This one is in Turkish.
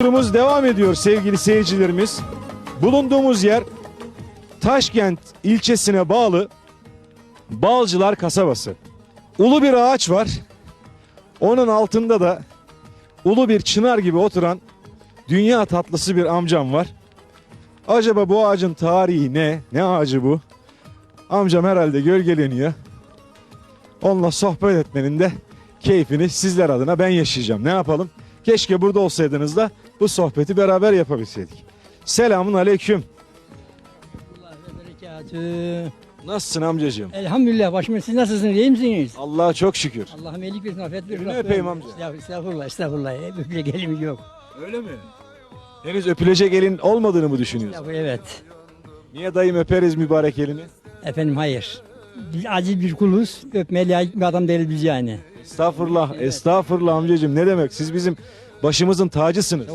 Turumuz devam ediyor sevgili seyircilerimiz. Bulunduğumuz yer Taşkent ilçesine bağlı Balcılar kasabası. Ulu bir ağaç var. Onun altında da ulu bir çınar gibi oturan dünya tatlısı bir amcam var. Acaba bu ağacın tarihi ne? Ne ağacı bu? Amcam herhalde gölgeleniyor. Onunla sohbet etmenin de keyfini sizler adına ben yaşayacağım. Ne yapalım? Keşke burada olsaydınız da bu sohbeti beraber yapabilseydik. Selamun aleyküm. Nasılsın amcacığım? Elhamdülillah başımız siz nasılsınız iyi misiniz? Allah'a çok şükür. Allah'ım iyilik versin afiyet versin. Elini öpeyim amca. Estağfurullah estağfurullah. öpecek elimiz yok. Öyle mi? Henüz öpülecek elin olmadığını mı düşünüyorsun? Estağfurullah, evet. Niye dayım öperiz mübarek elini? Efendim hayır. Aciz bir kuluz. Öpmeye layık bir adam değiliz biz yani. Estağfurullah, estağfurullah amcacığım. Ne demek? Siz bizim başımızın tacısınız.